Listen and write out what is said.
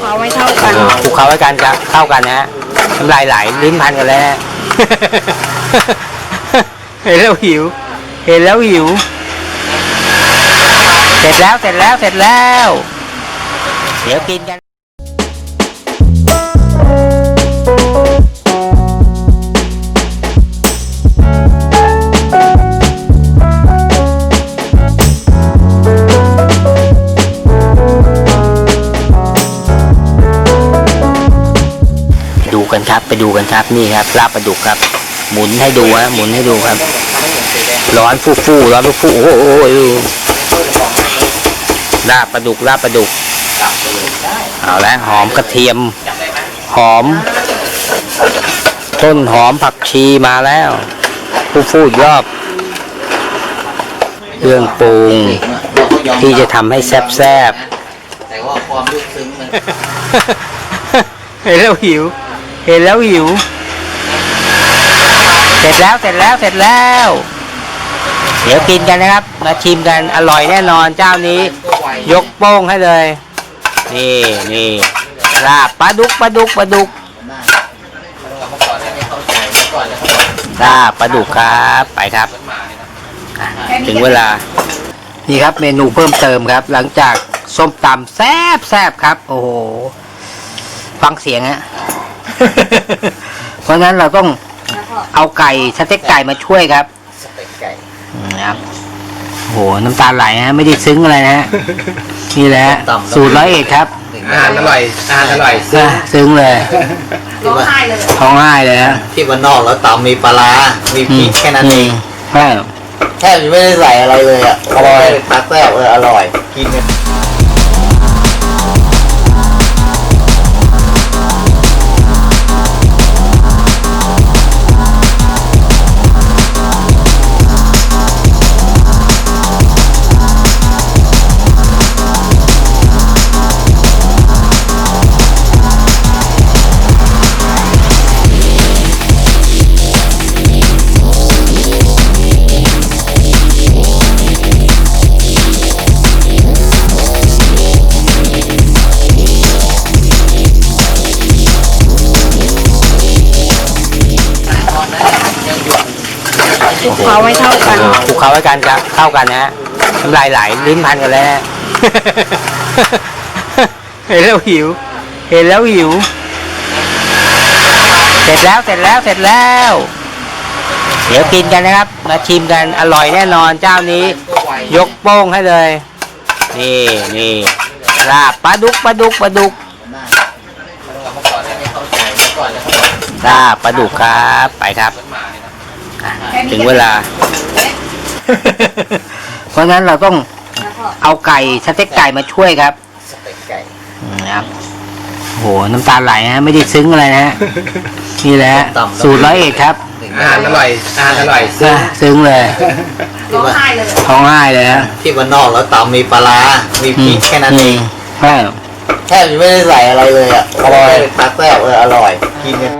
เขาไม่เท่ากันคลุกเคล้าไว้กันครับเข้ากันนะฮะน้ำลายไหลลิ้นพันกันแล้วฮะ เห็นแล้วหิว เห็นแล้วหิว เสร็จแล้วเสร็จแล้วเสร็จแล้ว เดี๋ยวกินกัน กันครับ ไปดูกันครับนี่ครับลาบปลาดุกครับ หมุนให้ดูฮะหมุนให้ดูครับ ร้อนฟูฟูร้อนฟูฟูโอ้โหลาบปลาดุกลาบปลาดุกเอาละหอมกระเทียม หอม ต้นหอมผักชีมาแล้วฟูฟูๆอีกรอบเครื่องปรุงที่จะทำให้แซ่บแต่ว่าความลึกซึ้งมันเห็นแล้วหิว เห็นแล้วหิว เสร็จแล้วเสร็จแล้วเสร็จแล้ว เดี๋ยวกินกันนะครับ มาชิมกันอร่อยแน่นอนเจ้านี้ ยกโป้งให้เลย นี่นี่ลาบปลาดุกปลาดุกปลาดุกลาบปลาดุกครับไปครับถึงเวลา นี่ครับเมนูเพิ่มเติมครับ หลังจากส้มตำแซ่บแซบครับ โอ้โห ฟังเสียงฮะ เพราะฉะนั้นเราต้องเอาไก่สเต็กไก่มาช่วยครับสเต็กไก่อืมครับโหน้ำตาไหลฮะไม่ได้ซึ้งอะไรนะฮะนี่แหละฮะสูตรร้อยเอ็ดครับอาหารอร่อยอาหารอร่อยอะซึ้งเลยร้องไห้เลยท้องไห้เลยฮะที่บ้านนอกแล้วตำมีปลาร้ามีพริกแค่นั้นเองใช่ แทบจะไม่ได้ใส่อะไรเลยอะอร่อยตักแซ่บเอออร่อยกินกัน เขาไม่เท่ากันคลุกเคล้าไว้กันครับเข้ากันนะฮะน้ำลายไหลลิ้นพันกันแล้วเห็นแล้วหิว เห็นแล้วหิว เสร็จแล้วเสร็จแล้วเสร็จแล้ว เดี๋ยวกินกันนะครับ มาชิมกันอร่อยแน่นอนเจ้านี้ ยกโป้งให้เลย นี่นี่ลาบปลาดุกปลาดุกปลาดุกลาบปลาดุกครับ ไปครับ ถึงเวลา เพราะฉะนั้นเราต้องเอาไก่สเต็กไก่มาช่วยครับสเต็กไก่อืมครับโหน้ำตาไหลฮะไม่ได้ซึ้งอะไรนะฮะนี่แหละฮะสูตรร้อยเอ็ดครับอาหารอร่อยอาหารอร่อยอะซึ้งเลยร้องไห้เลยท้องไห้เลยฮะที่บ้านนอกแล้วตำมีปลาร้ามีพริกแค่นั้นเองใช่แทบจะไม่ได้ใส่อะไรเลยอะอร่อยตักแซ่บเอออร่อยกินกัน